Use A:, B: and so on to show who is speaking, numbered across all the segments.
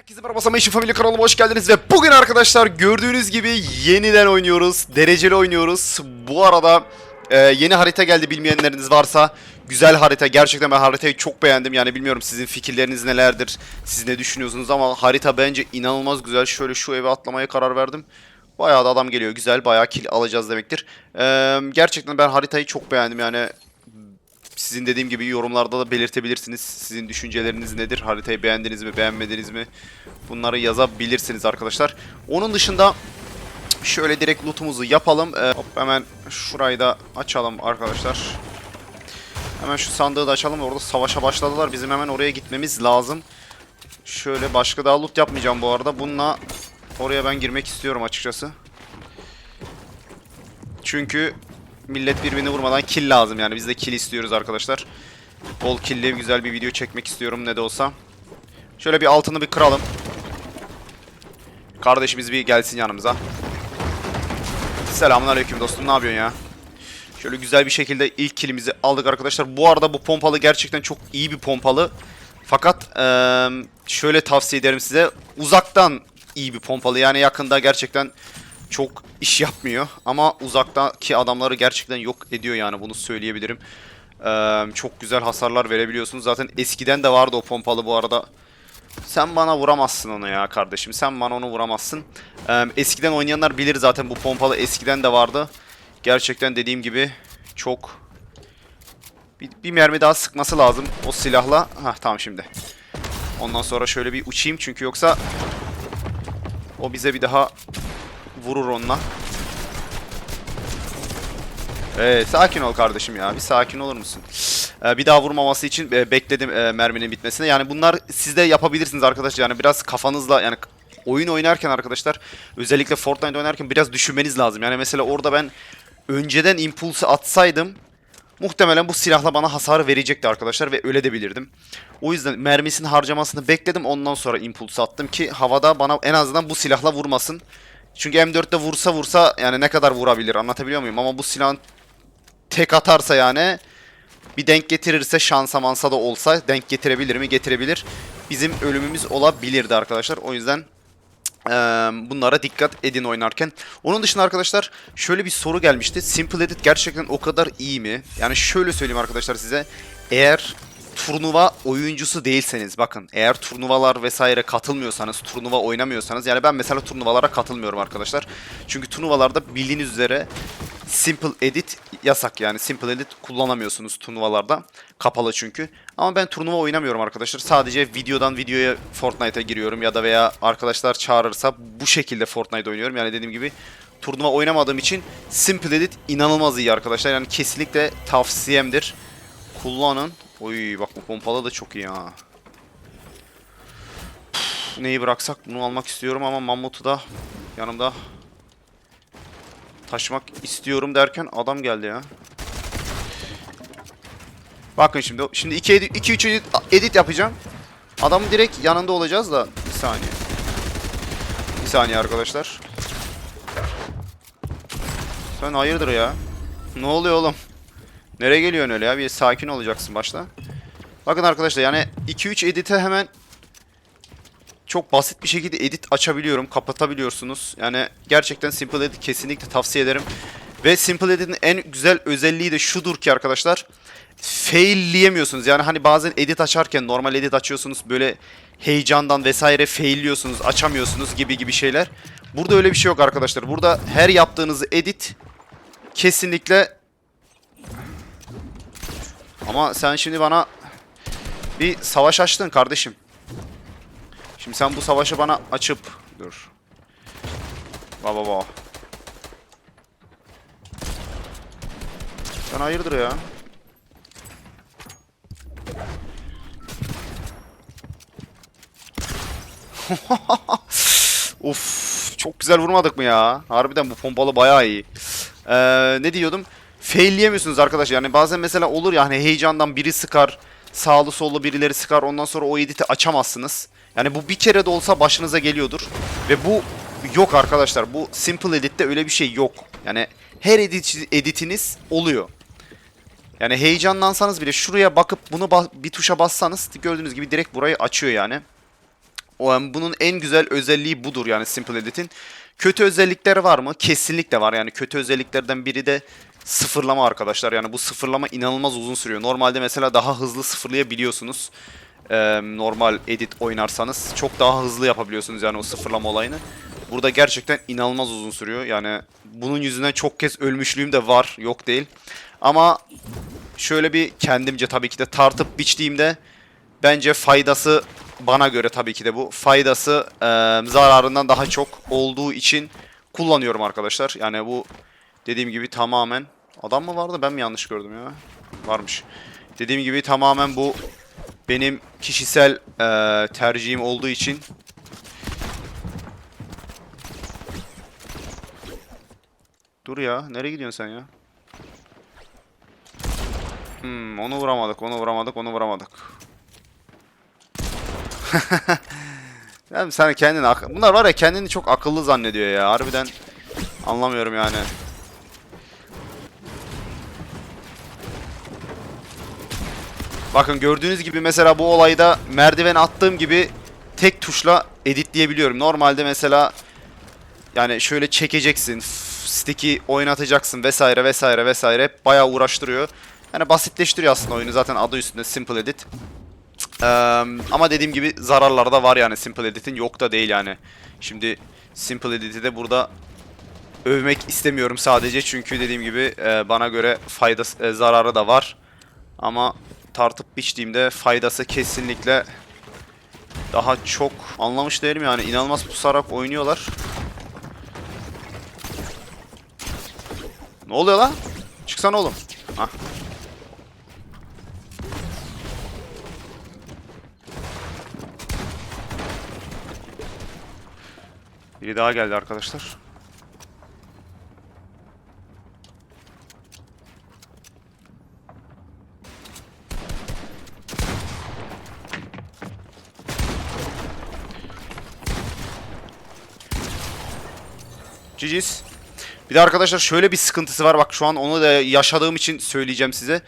A: Herkese merhaba Sama İşi Family kanalıma hoş geldiniz ve bugün arkadaşlar gördüğünüz gibi yeniden oynuyoruz. Dereceli oynuyoruz. Bu arada e, yeni harita geldi bilmeyenleriniz varsa. Güzel harita. Gerçekten ben haritayı çok beğendim. Yani bilmiyorum sizin fikirleriniz nelerdir. Siz ne düşünüyorsunuz ama harita bence inanılmaz güzel. Şöyle şu eve atlamaya karar verdim. Bayağı da adam geliyor. Güzel. Bayağı kill alacağız demektir. E, gerçekten ben haritayı çok beğendim. Yani sizin dediğim gibi yorumlarda da belirtebilirsiniz. Sizin düşünceleriniz nedir? Haritayı beğendiniz mi, beğenmediniz mi? Bunları yazabilirsiniz arkadaşlar. Onun dışında şöyle direkt lootumuzu yapalım. Ee, hop hemen şurayı da açalım arkadaşlar. Hemen şu sandığı da açalım. Orada savaşa başladılar. Bizim hemen oraya gitmemiz lazım. Şöyle başka daha loot yapmayacağım bu arada. Bununla oraya ben girmek istiyorum açıkçası. Çünkü millet birbirini vurmadan kill lazım yani. Biz de kill istiyoruz arkadaşlar. Bol kill'li güzel bir video çekmek istiyorum ne de olsa. Şöyle bir altını bir kıralım. Kardeşimiz bir gelsin yanımıza. Selamünaleyküm dostum ne yapıyorsun ya? Şöyle güzel bir şekilde ilk killimizi aldık arkadaşlar. Bu arada bu pompalı gerçekten çok iyi bir pompalı. Fakat şöyle tavsiye ederim size. Uzaktan iyi bir pompalı. Yani yakında gerçekten çok iş yapmıyor. Ama uzaktaki adamları gerçekten yok ediyor yani bunu söyleyebilirim. Eee, çok güzel hasarlar verebiliyorsunuz. Zaten eskiden de vardı o pompalı bu arada. Sen bana vuramazsın onu ya kardeşim. Sen bana onu vuramazsın. Eee, eskiden oynayanlar bilir zaten bu pompalı eskiden de vardı. Gerçekten dediğim gibi çok... Bir, bir mermi daha sıkması lazım o silahla. Hah tamam şimdi. Ondan sonra şöyle bir uçayım çünkü yoksa... O bize bir daha vurur onunla. Evet sakin ol kardeşim ya. Bir sakin olur musun? Ee, bir daha vurmaması için e, bekledim e, merminin bitmesine. Yani bunlar siz de yapabilirsiniz arkadaşlar. Yani biraz kafanızla yani oyun oynarken arkadaşlar özellikle Fortnite oynarken biraz düşünmeniz lazım. Yani mesela orada ben önceden impulsu atsaydım muhtemelen bu silahla bana hasar verecekti arkadaşlar ve öyle de bilirdim. O yüzden mermisini harcamasını bekledim ondan sonra impuls attım ki havada bana en azından bu silahla vurmasın. Çünkü M4'te vursa vursa yani ne kadar vurabilir anlatabiliyor muyum? Ama bu silahın tek atarsa yani bir denk getirirse şansa mansa da olsa denk getirebilir mi? Getirebilir. Bizim ölümümüz olabilirdi arkadaşlar. O yüzden eee, bunlara dikkat edin oynarken. Onun dışında arkadaşlar şöyle bir soru gelmişti. Simple Edit gerçekten o kadar iyi mi? Yani şöyle söyleyeyim arkadaşlar size. Eğer turnuva oyuncusu değilseniz bakın eğer turnuvalar vesaire katılmıyorsanız turnuva oynamıyorsanız yani ben mesela turnuvalara katılmıyorum arkadaşlar. Çünkü turnuvalarda bildiğiniz üzere Simple Edit yasak yani Simple Edit kullanamıyorsunuz turnuvalarda. Kapalı çünkü. Ama ben turnuva oynamıyorum arkadaşlar. Sadece videodan videoya Fortnite'a giriyorum ya da veya arkadaşlar çağırırsa bu şekilde Fortnite oynuyorum. Yani dediğim gibi turnuva oynamadığım için Simple Edit inanılmaz iyi arkadaşlar. Yani kesinlikle tavsiyemdir. Kullanın. Oy bak bu pompalı da çok iyi ha. Püf, neyi bıraksak bunu almak istiyorum ama Mammut'u da yanımda taşımak istiyorum derken adam geldi ya. Bakın şimdi şimdi 2 edit 2 3 edit, edit yapacağım. Adamın direkt yanında olacağız da bir saniye. Bir saniye arkadaşlar. Sen hayırdır ya? Ne oluyor oğlum? Nereye geliyorsun öyle ya? Bir sakin olacaksın başta. Bakın arkadaşlar yani 2-3 edite hemen çok basit bir şekilde edit açabiliyorum. Kapatabiliyorsunuz. Yani gerçekten Simple Edit kesinlikle tavsiye ederim. Ve Simple Edit'in en güzel özelliği de şudur ki arkadaşlar. Failleyemiyorsunuz. Yani hani bazen edit açarken normal edit açıyorsunuz böyle heyecandan vesaire failliyorsunuz, açamıyorsunuz gibi gibi şeyler. Burada öyle bir şey yok arkadaşlar. Burada her yaptığınız edit kesinlikle ama sen şimdi bana bir savaş açtın kardeşim. Şimdi sen bu savaşı bana açıp dur. Baba baba. Sen hayırdır ya? Uf, çok güzel vurmadık mı ya? Harbiden bu pompalı bayağı iyi. Ee, ne diyordum? Failleyemiyorsunuz arkadaşlar. Yani bazen mesela olur ya hani heyecandan biri sıkar, sağlı sollu birileri sıkar. Ondan sonra o editi açamazsınız. Yani bu bir kere de olsa başınıza geliyordur. Ve bu yok arkadaşlar. Bu Simple Edit'te öyle bir şey yok. Yani her edit, editiniz oluyor. Yani heyecanlansanız bile şuraya bakıp bunu ba- bir tuşa bassanız gördüğünüz gibi direkt burayı açıyor yani. O, yani bunun en güzel özelliği budur yani Simple Edit'in. Kötü özellikleri var mı? Kesinlikle var. Yani kötü özelliklerden biri de sıfırlama arkadaşlar. Yani bu sıfırlama inanılmaz uzun sürüyor. Normalde mesela daha hızlı sıfırlayabiliyorsunuz. Ee, normal edit oynarsanız çok daha hızlı yapabiliyorsunuz yani o sıfırlama olayını. Burada gerçekten inanılmaz uzun sürüyor. Yani bunun yüzünden çok kez ölmüşlüğüm de var. Yok değil. Ama şöyle bir kendimce tabii ki de tartıp biçtiğimde bence faydası bana göre tabii ki de bu faydası e, zararından daha çok olduğu için kullanıyorum arkadaşlar. Yani bu dediğim gibi tamamen adam mı vardı ben mi yanlış gördüm ya? Varmış. Dediğim gibi tamamen bu benim kişisel e, tercihim olduğu için Dur ya. Nereye gidiyorsun sen ya? Hmm, onu vuramadık, onu vuramadık, onu vuramadık. yani sen kendini Bunlar var ya kendini çok akıllı zannediyor ya. Harbiden anlamıyorum yani. Bakın gördüğünüz gibi mesela bu olayda merdiven attığım gibi tek tuşla editleyebiliyorum. Normalde mesela yani şöyle çekeceksin, stick'i oynatacaksın vesaire vesaire vesaire hep bayağı uğraştırıyor. Yani basitleştiriyor aslında oyunu zaten adı üstünde Simple Edit. Eee, ama dediğim gibi zararları da var yani Simple Edit'in yok da değil yani. Şimdi Simple Edit'i de burada övmek istemiyorum sadece çünkü dediğim gibi e, bana göre faydası e, zararı da var. Ama tartıp biçtiğimde faydası kesinlikle daha çok anlamış değilim yani inanılmaz pusarak oynuyorlar. Ne oluyor lan? Çıksana oğlum. Hah. Biri daha geldi arkadaşlar. GG's. Bir de arkadaşlar şöyle bir sıkıntısı var. Bak şu an onu da yaşadığım için söyleyeceğim size.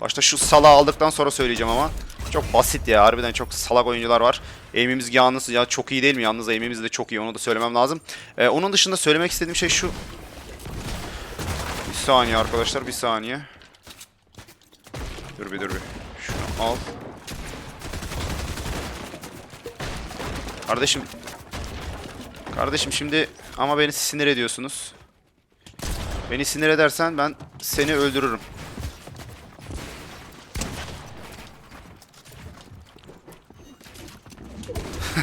A: Başta şu sala aldıktan sonra söyleyeceğim ama. Çok basit ya. Harbiden çok salak oyuncular var. Aim'imiz yalnız ya çok iyi değil mi? Yalnız aim'imiz de çok iyi. Onu da söylemem lazım. Ee, onun dışında söylemek istediğim şey şu. Bir saniye arkadaşlar. Bir saniye. Dur bir dur bir. Şunu al. Kardeşim. Kardeşim şimdi ama beni sinir ediyorsunuz. Beni sinir edersen ben seni öldürürüm.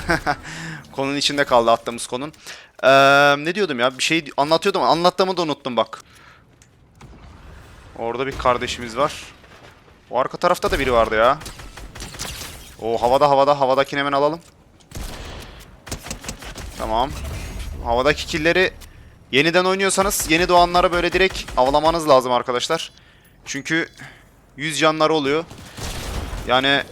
A: konunun içinde kaldı attığımız konun. Ee, ne diyordum ya? Bir şey anlatıyordum. Anlattığımı da unuttum bak. Orada bir kardeşimiz var. O arka tarafta da biri vardı ya. O havada havada havadakini hemen alalım. Tamam. Havadaki killeri yeniden oynuyorsanız yeni doğanları böyle direkt avlamanız lazım arkadaşlar. Çünkü 100 canları oluyor. Yani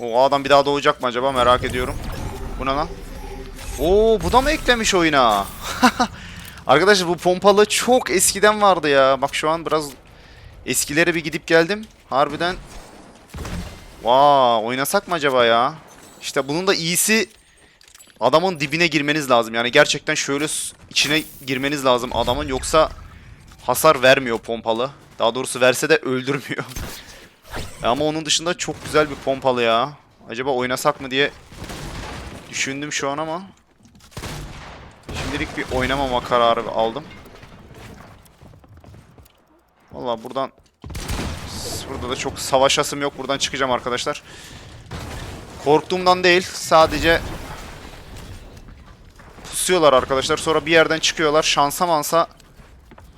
A: O adam bir daha doğacak mı acaba merak ediyorum. Bu ne lan? Oo bu da mı eklemiş oyuna? Arkadaşlar bu pompalı çok eskiden vardı ya. Bak şu an biraz eskilere bir gidip geldim. Harbiden Vaa oynasak mı acaba ya? İşte bunun da iyisi adamın dibine girmeniz lazım. Yani gerçekten şöyle içine girmeniz lazım adamın yoksa hasar vermiyor pompalı. Daha doğrusu verse de öldürmüyor. Ama onun dışında çok güzel bir pompalı ya. Acaba oynasak mı diye düşündüm şu an ama şimdilik bir oynamama kararı aldım. Vallahi buradan burada da çok savaşasım yok. Buradan çıkacağım arkadaşlar. Korktuğumdan değil. Sadece pusuyorlar arkadaşlar. Sonra bir yerden çıkıyorlar. Şansa mansa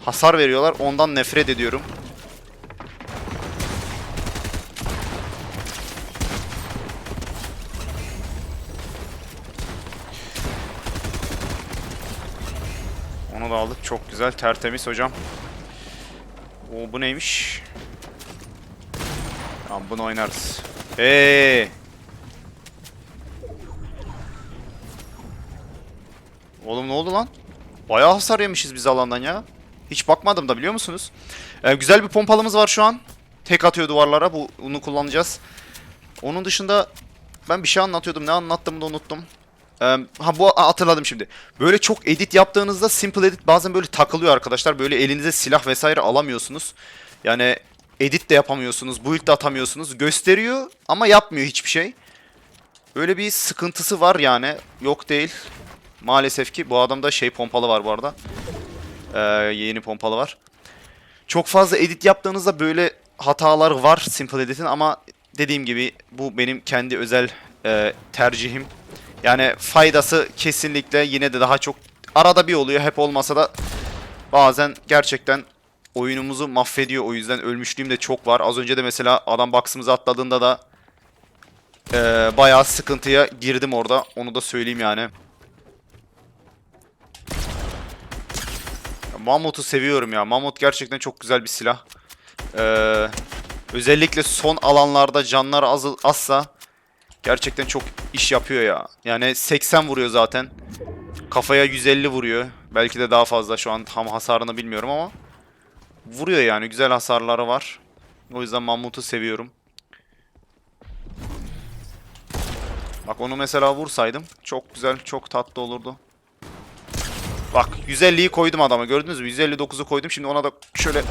A: hasar veriyorlar. Ondan nefret ediyorum. Onu da aldık. Çok güzel. Tertemiz hocam. O bu neymiş? Tamam bunu oynarız. Hey! Oğlum ne oldu lan? Bayağı hasar yemişiz biz alandan ya. Hiç bakmadım da biliyor musunuz? Ee, güzel bir pompalımız var şu an. tek atıyor duvarlara. Bu, bunu kullanacağız. Onun dışında ben bir şey anlatıyordum. Ne anlattığımı da unuttum. Ee, ha bu hatırladım şimdi. Böyle çok edit yaptığınızda simple edit bazen böyle takılıyor arkadaşlar. Böyle elinize silah vesaire alamıyorsunuz. Yani edit de yapamıyorsunuz, build de atamıyorsunuz. Gösteriyor ama yapmıyor hiçbir şey. Böyle bir sıkıntısı var yani. Yok değil. Maalesef ki bu adamda şey pompalı var bu arada. Ee, yeni pompalı var. Çok fazla edit yaptığınızda böyle hatalar var Simple Edit'in ama dediğim gibi bu benim kendi özel e, tercihim. Yani faydası kesinlikle yine de daha çok arada bir oluyor. Hep olmasa da bazen gerçekten oyunumuzu mahvediyor. O yüzden ölmüşlüğüm de çok var. Az önce de mesela adam box'ımıza atladığında da e, bayağı sıkıntıya girdim orada. Onu da söyleyeyim yani. Mamut'u seviyorum ya. Mamut gerçekten çok güzel bir silah. Ee, özellikle son alanlarda canlar az, azsa gerçekten çok iş yapıyor ya. Yani 80 vuruyor zaten. Kafaya 150 vuruyor. Belki de daha fazla şu an tam hasarını bilmiyorum ama vuruyor yani. Güzel hasarları var. O yüzden Mamut'u seviyorum. Bak onu mesela vursaydım çok güzel, çok tatlı olurdu. Bak 150'yi koydum adama gördünüz mü? 159'u koydum. Şimdi ona da şöyle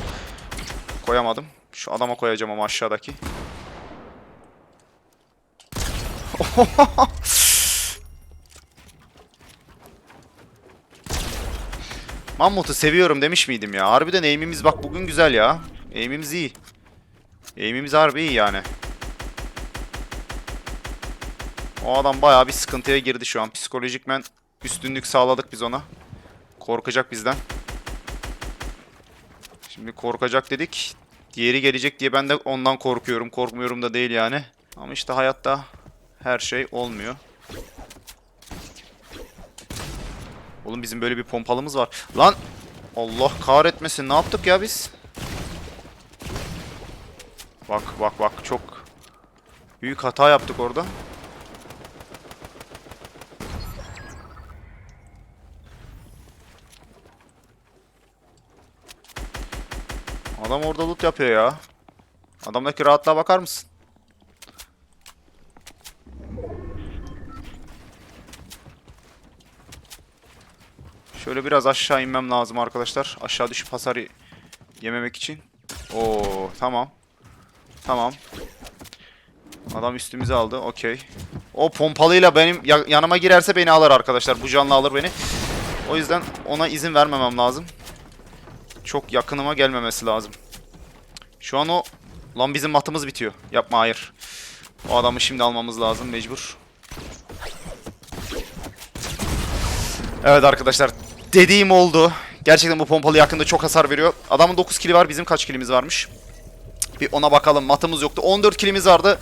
A: koyamadım. Şu adama koyacağım ama aşağıdaki. Mammut'u seviyorum demiş miydim ya? Harbiden aim'imiz bak bugün güzel ya. Aim'imiz iyi. Aim'imiz harbi iyi yani. O adam bayağı bir sıkıntıya girdi şu an. Psikolojikmen üstünlük sağladık biz ona. Korkacak bizden. Şimdi korkacak dedik. Diğeri gelecek diye ben de ondan korkuyorum. Korkmuyorum da değil yani. Ama işte hayatta her şey olmuyor. Oğlum bizim böyle bir pompalımız var. Lan! Allah kahretmesin. Ne yaptık ya biz? Bak bak bak çok büyük hata yaptık orada. Adam orada loot yapıyor ya. Adamdaki rahatlığa bakar mısın? Şöyle biraz aşağı inmem lazım arkadaşlar. Aşağı düşüp hasar yememek için. Oo tamam. Tamam. Adam üstümüze aldı. Okey. O pompalıyla benim ya- yanıma girerse beni alır arkadaşlar. Bu canlı alır beni. O yüzden ona izin vermemem lazım. Çok yakınıma gelmemesi lazım. Şu an o... Lan bizim matımız bitiyor. Yapma hayır. O adamı şimdi almamız lazım mecbur. Evet arkadaşlar. Dediğim oldu. Gerçekten bu pompalı yakında çok hasar veriyor. Adamın 9 kili var. Bizim kaç kilimiz varmış? Bir ona bakalım. Matımız yoktu. 14 kilimiz vardı.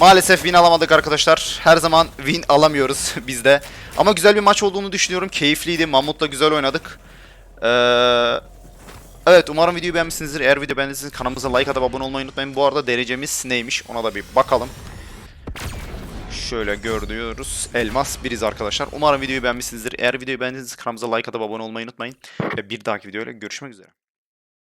A: Maalesef win alamadık arkadaşlar. Her zaman win alamıyoruz bizde. Ama güzel bir maç olduğunu düşünüyorum. Keyifliydi. Mammut'la güzel oynadık. Eee... Evet umarım videoyu beğenmişsinizdir. Eğer video beğendiyseniz kanalımıza like atıp abone olmayı unutmayın. Bu arada derecemiz neymiş ona da bir bakalım. Şöyle gördüğünüz elmas biriz arkadaşlar. Umarım videoyu beğenmişsinizdir. Eğer videoyu beğendiyseniz kanalımıza like atıp abone olmayı unutmayın. Ve bir dahaki videoyla görüşmek üzere.